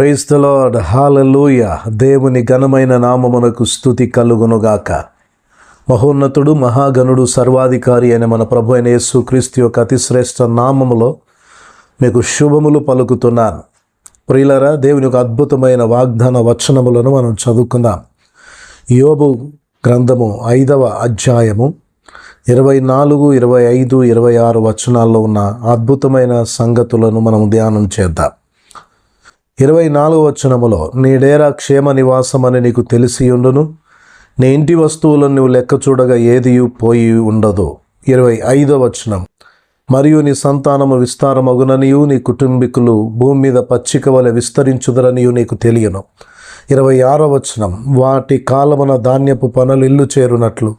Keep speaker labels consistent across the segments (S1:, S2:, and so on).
S1: క్రైస్తలాడ్ హాలలోయ దేవుని ఘనమైన నామమునకు స్థుతి కలుగునుగాక. మహోన్నతుడు మహాగణుడు సర్వాధికారి అయిన మన ప్రభు అయిన యేసు క్రీస్తు యొక్క అతిశ్రేష్ఠ నామములో మీకు శుభములు పలుకుతున్నాను. ప్రియులరా దేవుని యొక్క అద్భుతమైన వాగ్దాన వచనములను మనం చదువుకుందాం. యోబు గ్రంథము ఐదవ అధ్యాయము ఇరవై నాలుగు ఇరవై ఐదు ఇరవై ఆరు వచనాల్లో ఉన్న అద్భుతమైన సంగతులను మనం ధ్యానం చేద్దాం. ఇరవై నాలుగు వచనములో నీ డేరా క్షేమ నివాసమని నీకు తెలిసి ఉండును. నీ ఇంటి వస్తువులను నువ్వు లెక్క చూడగా ఏది పోయి ఉండదు. ఇరవై ఐదో వచనం మరియు నీ సంతానము విస్తారమగుననియు నీ కుటుంబీకులు భూమి మీద పచ్చిక వలె విస్తరించుదరనియు నీకు తెలియను. ఇరవై ఆరో వచనం వాటి కాలమున ధాన్యపు పనులు ఇల్లు చేరునట్లు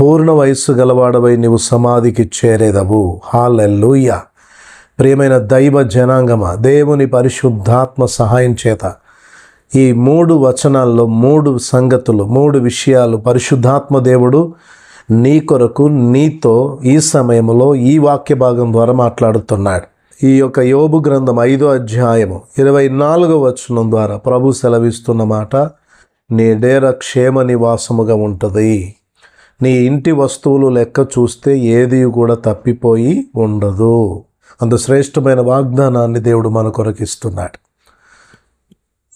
S1: పూర్ణ వయస్సు గలవాడవై నీవు సమాధికి చేరేదవు. హాలెల్లుయ్యా ప్రియమైన దైవ జనాంగమ దేవుని పరిశుద్ధాత్మ సహాయం చేత ఈ మూడు వచనాల్లో మూడు సంగతులు మూడు విషయాలు పరిశుద్ధాత్మ దేవుడు నీ కొరకు నీతో ఈ సమయంలో ఈ వాక్య భాగం ద్వారా మాట్లాడుతున్నాడు. ఈ యొక్క యోబు గ్రంథం ఐదో అధ్యాయము ఇరవై నాలుగో వచనం ద్వారా ప్రభు సెలవిస్తున్న మాట నీ డేర క్షేమ నివాసముగా ఉంటుంది. నీ ఇంటి వస్తువులు లెక్క చూస్తే ఏది కూడా తప్పిపోయి ఉండదు. అంత శ్రేష్టమైన వాగ్దానాన్ని దేవుడు మన కొరకు ఇస్తున్నాడు.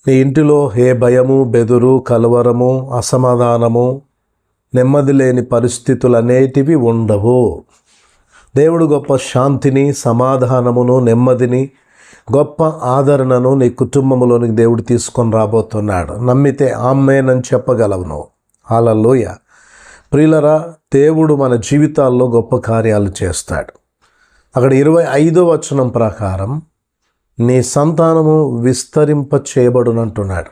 S1: నీ ఇంటిలో ఏ భయము బెదురు కలవరము అసమాధానము నెమ్మది లేని పరిస్థితులు అనేటివి ఉండవు. దేవుడు గొప్ప శాంతిని సమాధానమును నెమ్మదిని గొప్ప ఆదరణను నీ కుటుంబంలోనికి దేవుడు తీసుకొని రాబోతున్నాడు. నమ్మితే ఆమెనని చెప్పగలవును. అలలోయ ప్రియులరా దేవుడు మన జీవితాల్లో గొప్ప కార్యాలు చేస్తాడు. అక్కడ ఇరవై ఐదో వచనం ప్రకారం నీ సంతానము విస్తరింప చేయబడునంటున్నాడు.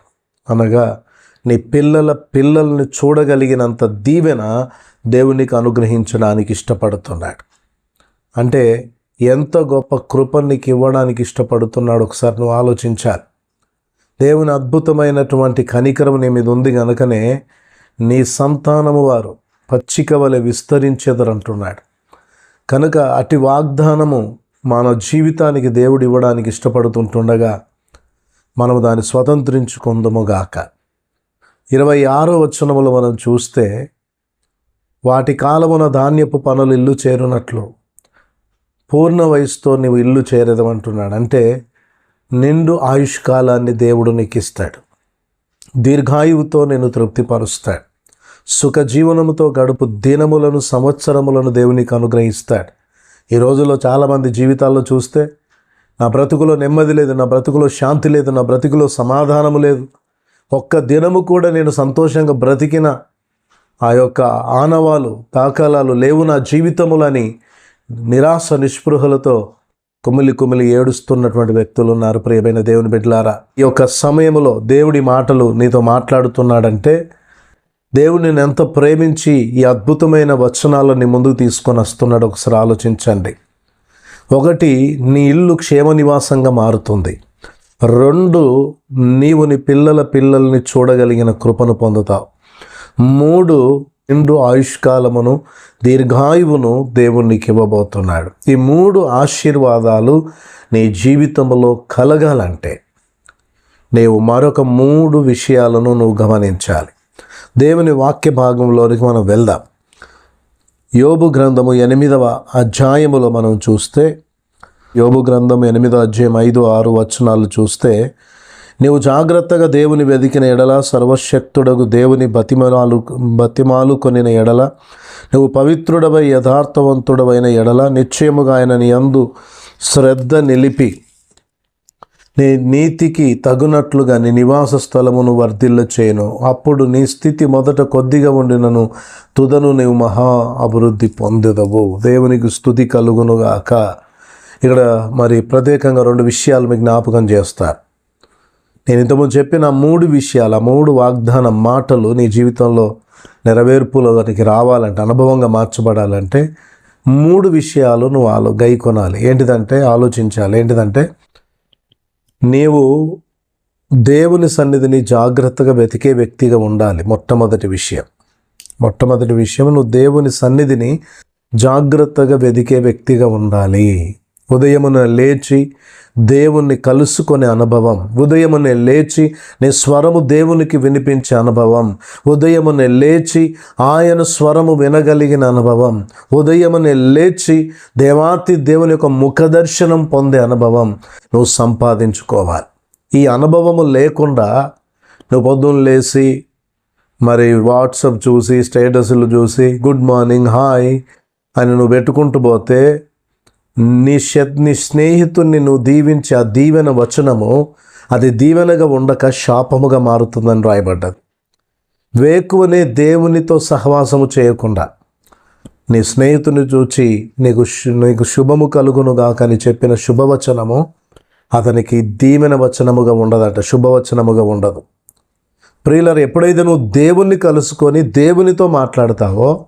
S1: అనగా నీ పిల్లల పిల్లల్ని చూడగలిగినంత దీవెన దేవునికి అనుగ్రహించడానికి ఇష్టపడుతున్నాడు. అంటే ఎంత గొప్ప కృప నీకు ఇవ్వడానికి ఇష్టపడుతున్నాడు ఒకసారి నువ్వు ఆలోచించాలి. దేవుని అద్భుతమైనటువంటి కనికరం నీ మీద ఉంది కనుకనే నీ సంతానము వారు పచ్చిక వలె విస్తరించేదరంటున్నాడు. కనుక అటు వాగ్దానము మన జీవితానికి దేవుడు ఇవ్వడానికి ఇష్టపడుతుంటుండగా మనము దాన్ని స్వతంత్రించుకుందముగాక. ఇరవై ఆరో వచనములు మనం చూస్తే వాటి కాలమున ధాన్యపు పనులు ఇల్లు చేరునట్లు పూర్ణ వయసుతో నీవు ఇల్లు చేరేదమంటున్నాడు. అంటే నిండు ఆయుష్కాలాన్ని దేవుడు నీకు ఇస్తాడు దీర్ఘాయువుతో నేను తృప్తిపరుస్తాడు. సుఖ జీవనముతో గడుపు దినములను సంవత్సరములను దేవునికి అనుగ్రహిస్తాడు. ఈ రోజుల్లో చాలామంది జీవితాల్లో చూస్తే నా బ్రతుకులో నెమ్మది లేదు నా బ్రతుకులో శాంతి లేదు నా బ్రతుకులో సమాధానము లేదు. ఒక్క దినము కూడా నేను సంతోషంగా బ్రతికిన ఆ యొక్క ఆనవాలు దాఖలాలు లేవు నా జీవితములని నిరాశ నిస్పృహలతో కుమిలి కుమిలి ఏడుస్తున్నటువంటి వ్యక్తులు ఉన్నారు. ప్రియమైన దేవుని బిడ్డలారా ఈ యొక్క సమయంలో దేవుడి మాటలు నీతో మాట్లాడుతున్నాడంటే దేవుని నేను ఎంత ప్రేమించి ఈ అద్భుతమైన వచనాలని ముందుకు తీసుకొని వస్తున్నాడు ఒకసారి ఆలోచించండి. ఒకటి నీ ఇల్లు క్షేమ నివాసంగా మారుతుంది. రెండు నీవు నీ పిల్లల పిల్లల్ని చూడగలిగిన కృపను పొందుతావు. మూడు నిండు ఆయుష్కాలమును దీర్ఘాయువును దేవునికి ఇవ్వబోతున్నాడు. ఈ మూడు ఆశీర్వాదాలు నీ జీవితంలో కలగాలంటే నీవు మరొక మూడు విషయాలను నువ్వు గమనించాలి. దేవుని వాక్య భాగంలోనికి మనం వెళ్దాం. యోబు గ్రంథము ఎనిమిదవ అధ్యాయములో మనం చూస్తే యోబు గ్రంథం ఎనిమిదో అధ్యాయం ఐదు ఆరు వచనాలు చూస్తే నీవు జాగ్రత్తగా దేవుని వెదికిన ఎడల సర్వశక్తుడగు దేవుని బతిమాలు బతిమాలు కొనిన ఎడల నువ్వు పవిత్రుడవై యథార్థవంతుడవైన ఎడల నిశ్చయముగా ఆయన నీ అందు శ్రద్ధ నిలిపి నీ నీతికి తగునట్లుగా నీ నివాస స్థలమును వర్ధిల్ల చేయను అప్పుడు నీ స్థితి మొదట కొద్దిగా ఉండినను తుదను నీవు మహా అభివృద్ధి పొందెదవు. దేవునికి స్థుతి కలుగునుగాక. ఇక్కడ మరి ప్రత్యేకంగా రెండు విషయాలు మీకు జ్ఞాపకం చేస్తారు నేను ఇంతకుముందు చెప్పిన మూడు విషయాలు ఆ మూడు వాగ్దాన మాటలు నీ జీవితంలో నెరవేర్పులోనికి రావాలంటే అనుభవంగా మార్చబడాలంటే మూడు విషయాలు నువ్వు ఆలో గై కొనాలి. ఏంటిదంటే ఆలోచించాలి. ఏంటిదంటే నీవు దేవుని సన్నిధిని జాగ్రత్తగా వెతికే వ్యక్తిగా ఉండాలి. మొట్టమొదటి విషయం. మొట్టమొదటి విషయం నువ్వు దేవుని సన్నిధిని జాగ్రత్తగా వెతికే వ్యక్తిగా ఉండాలి. ఉదయమున లేచి దేవుణ్ణి కలుసుకునే అనుభవం. ఉదయమునే లేచి నీ స్వరము దేవునికి వినిపించే అనుభవం. ఉదయమునే లేచి ఆయన స్వరము వినగలిగిన అనుభవం. ఉదయమునే లేచి దేవాతి దేవుని యొక్క ముఖదర్శనం పొందే అనుభవం నువ్వు సంపాదించుకోవాలి. ఈ అనుభవము లేకుండా నువ్వు పొద్దున్న లేచి మరి వాట్సాప్ చూసి స్టేటస్లు చూసి గుడ్ మార్నింగ్ హాయ్ అని నువ్వు పెట్టుకుంటూ పోతే నీ నీ స్నేహితుడిని నువ్వు దీవించే ఆ దీవెన వచనము అది దీవెనగా ఉండక శాపముగా మారుతుందని రాయబడ్డది. వేకువనే దేవునితో సహవాసము చేయకుండా నీ స్నేహితుని చూచి నీకు నీకు శుభము కలుగునుగాక అని చెప్పిన శుభవచనము అతనికి దీవెన వచనముగా ఉండదట శుభవచనముగా ఉండదు. ప్రియులరు ఎప్పుడైతే నువ్వు దేవుణ్ణి కలుసుకొని దేవునితో మాట్లాడతావో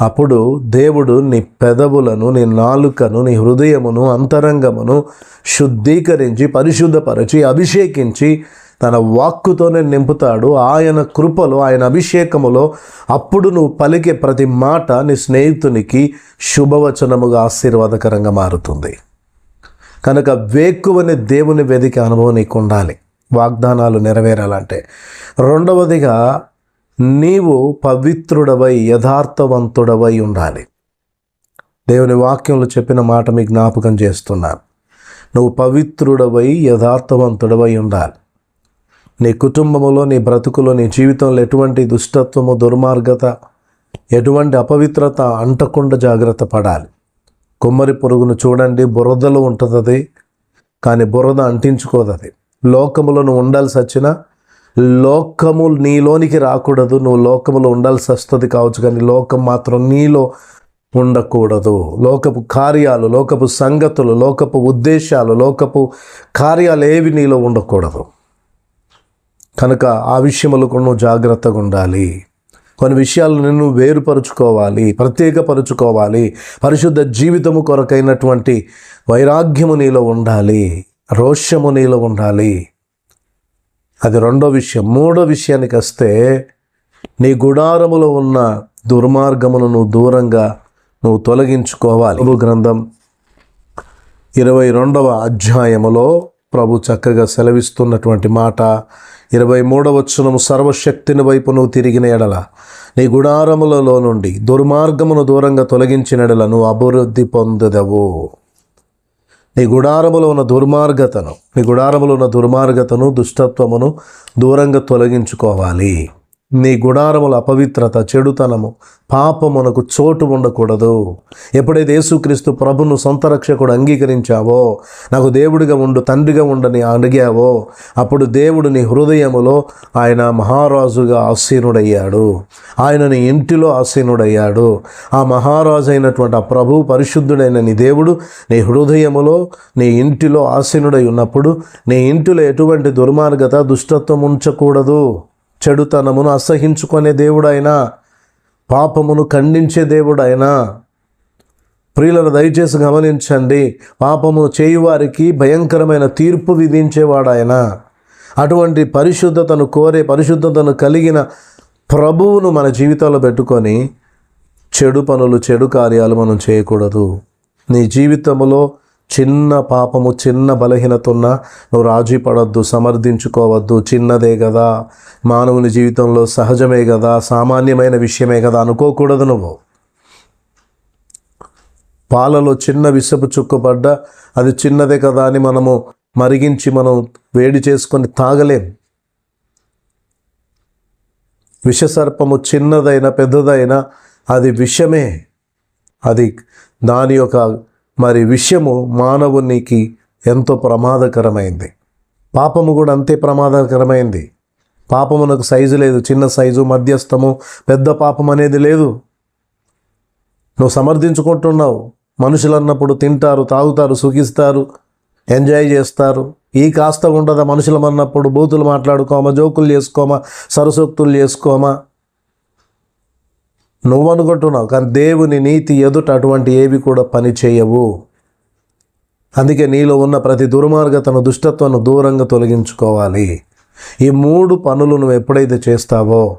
S1: అప్పుడు దేవుడు నీ పెదవులను నీ నాలుకను నీ హృదయమును అంతరంగమును శుద్ధీకరించి పరిశుద్ధపరచి అభిషేకించి తన వాక్కుతోనే నింపుతాడు. ఆయన కృపలో ఆయన అభిషేకములో అప్పుడు నువ్వు పలికే ప్రతి మాట నీ స్నేహితునికి శుభవచనముగా ఆశీర్వాదకరంగా మారుతుంది. కనుక వేక్కువని దేవుని వెదికే అనుభవం నీకు ఉండాలి వాగ్దానాలు నెరవేరాలంటే. రెండవదిగా నీవు పవిత్రుడవై యథార్థవంతుడవై ఉండాలి. దేవుని వాక్యంలో చెప్పిన మాట మీకు జ్ఞాపకం చేస్తున్నాను. నువ్వు పవిత్రుడవై యథార్థవంతుడవై ఉండాలి. నీ కుటుంబములో నీ బ్రతుకులో నీ జీవితంలో ఎటువంటి దుష్టత్వము దుర్మార్గత ఎటువంటి అపవిత్రత అంటకుండా జాగ్రత్త పడాలి. కొమ్మరి పురుగును చూడండి బురదలో ఉంటుంది కానీ బురద అంటించుకోదది. అది లోకములో నువ్వు ఉండాల్సి వచ్చినా లోకము నీలోనికి రాకూడదు. నువ్వు లోకములో ఉండాల్సి వస్తుంది కావచ్చు కానీ లోకం మాత్రం నీలో ఉండకూడదు. లోకపు కార్యాలు లోకపు సంగతులు లోకపు ఉద్దేశాలు లోకపు కార్యాలు ఏవి నీలో ఉండకూడదు. కనుక ఆ విషయములు కూడా నువ్వు జాగ్రత్తగా ఉండాలి. కొన్ని విషయాలను నిన్ను వేరుపరుచుకోవాలి ప్రత్యేకపరుచుకోవాలి. పరిశుద్ధ జీవితము కొరకైనటువంటి వైరాగ్యము నీలో ఉండాలి. రోష్యము నీలో ఉండాలి. అది రెండో విషయం. మూడో విషయానికి వస్తే నీ గుడారములో ఉన్న దుర్మార్గమును నువ్వు దూరంగా నువ్వు తొలగించుకోవాలి. ప్రభు గ్రంథం ఇరవై రెండవ అధ్యాయములో ప్రభు చక్కగా సెలవిస్తున్నటువంటి మాట. ఇరవై మూడవచ్చునము సర్వశక్తిని వైపు నువ్వు తిరిగిన ఎడల నీ గుడారములలో నుండి దుర్మార్గమును దూరంగా తొలగించిన ఎడల నువ్వు అభివృద్ధి పొందదవు. నీ గుడారములో ఉన్న దుర్మార్గతను నీ గుడారములో ఉన్న దుర్మార్గతను దుష్టత్వమును దూరంగా తొలగించుకోవాలి. నీ గుడారముల అపవిత్రత చెడుతనము పాపమునకు చోటు ఉండకూడదు. ఎప్పుడైతే యేసుక్రీస్తు ప్రభును సొంత రక్షకుడు అంగీకరించావో నాకు దేవుడిగా ఉండు తండ్రిగా ఉండని అడిగావో అప్పుడు దేవుడు నీ హృదయములో ఆయన మహారాజుగా ఆసీనుడయ్యాడు. ఆయన నీ ఇంటిలో ఆసీనుడయ్యాడు. ఆ మహారాజు అయినటువంటి ఆ ప్రభు పరిశుద్ధుడైన నీ దేవుడు నీ హృదయములో నీ ఇంటిలో ఆసీనుడై ఉన్నప్పుడు నీ ఇంటిలో ఎటువంటి దుర్మార్గత దుష్టత్వం ఉంచకూడదు. చెడుతనమును అసహించుకునే దేవుడైనా పాపమును ఖండించే దేవుడైనా ప్రియులను దయచేసి గమనించండి. పాపము చేయువారికి భయంకరమైన తీర్పు విధించేవాడాయన అటువంటి పరిశుద్ధతను కోరే పరిశుద్ధతను కలిగిన ప్రభువును మన జీవితంలో పెట్టుకొని చెడు పనులు చెడు కార్యాలు మనం చేయకూడదు. నీ జీవితంలో చిన్న పాపము చిన్న బలహీనత ఉన్నా నువ్వు రాజీ పడద్దు సమర్థించుకోవద్దు. చిన్నదే కదా మానవుని జీవితంలో సహజమే కదా సామాన్యమైన విషయమే కదా అనుకోకూడదు నువ్వు. పాలలో చిన్న విషపు చుక్కుపడ్డ అది చిన్నదే కదా అని మనము మరిగించి మనం వేడి చేసుకొని తాగలేం. విషసర్పము చిన్నదైనా పెద్దదైనా అది విషమే. అది దాని యొక్క మరి విషయము మానవునికి ఎంతో ప్రమాదకరమైంది. పాపము కూడా అంతే ప్రమాదకరమైంది. పాపమునకు సైజు లేదు చిన్న సైజు మధ్యస్థము పెద్ద పాపం అనేది లేదు. నువ్వు సమర్థించుకుంటున్నావు. మనుషులు అన్నప్పుడు తింటారు తాగుతారు సుఖిస్తారు ఎంజాయ్ చేస్తారు. ఈ కాస్త ఉండదా మనుషులం అన్నప్పుడు బూతులు మాట్లాడుకోమా జోకులు చేసుకోమా సరసోక్తులు చేసుకోమా? నువ్వు అనుకుంటున్నావు కానీ దేవుని నీతి ఎదుట అటువంటి ఏవి కూడా పని చేయవు. అందుకే నీలో ఉన్న ప్రతి దుర్మార్గతను దుష్టత్వాన్ని దూరంగా తొలగించుకోవాలి. ఈ మూడు పనులు నువ్వు ఎప్పుడైతే చేస్తావో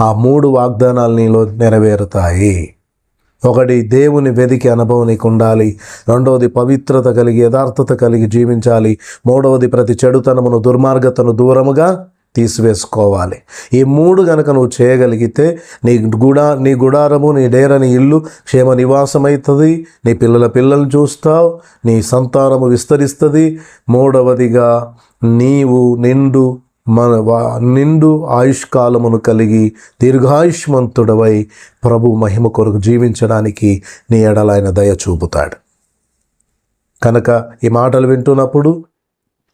S1: ఆ మూడు వాగ్దానాలు నీలో నెరవేరుతాయి. ఒకటి దేవుని వెదికి అనుభవం నీకు ఉండాలి. రెండవది పవిత్రత కలిగి యథార్థత కలిగి జీవించాలి. మూడవది ప్రతి చెడుతనమును దుర్మార్గతను దూరముగా తీసివేసుకోవాలి. ఈ మూడు గనక నువ్వు చేయగలిగితే నీ గుడా నీ గుడారము నీ డేరని ఇల్లు క్షేమ నివాసమవుతుంది నీ పిల్లల పిల్లలు చూస్తావు నీ సంతానము విస్తరిస్తుంది. మూడవదిగా నీవు నిండు మన వా- నిండు ఆయుష్కాలమును కలిగి దీర్ఘాయుష్మంతుడవై ప్రభు మహిమ కొరకు జీవించడానికి నీ ఎడలైన దయ చూపుతాడు. కనుక ఈ మాటలు వింటున్నప్పుడు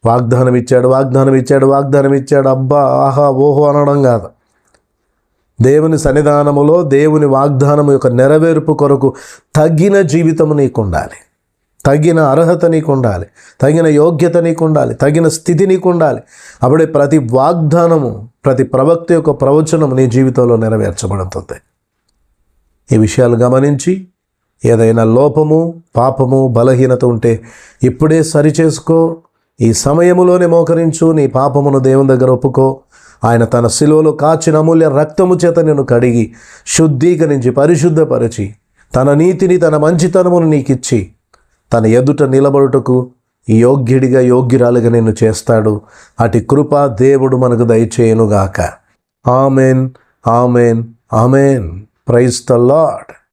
S1: వాగ్దానం ఇచ్చాడు వాగ్దానం ఇచ్చాడు వాగ్దానం ఇచ్చాడు అబ్బా ఆహా ఓహో అనడం కాదు. దేవుని సన్నిధానములో దేవుని వాగ్దానం యొక్క నెరవేర్పు కొరకు తగిన జీవితము నీకు ఉండాలి తగిన అర్హత నీకు ఉండాలి తగిన యోగ్యత నీకు ఉండాలి తగిన స్థితి నీకు ఉండాలి అప్పుడే ప్రతి వాగ్దానము ప్రతి ప్రవక్త యొక్క ప్రవచనము నీ జీవితంలో నెరవేర్చబడుతుంది. ఈ విషయాలు గమనించి ఏదైనా లోపము పాపము బలహీనత ఉంటే ఇప్పుడే సరిచేసుకో ఈ సమయములోనే మోకరించు నీ పాపమును దేవుని దగ్గర ఒప్పుకో. ఆయన తన శిలువలో కాచిన అమూల్య రక్తము చేత నిన్ను కడిగి శుద్ధీకరించి పరిశుద్ధపరిచి తన నీతిని తన మంచితనమును నీకిచ్చి తన ఎదుట నిలబడుటకు యోగ్యుడిగా యోగ్యురాలుగా నిన్ను చేస్తాడు. అటు కృప దేవుడు మనకు దయచేయనుగాక. Amen amen amen. Praise the lord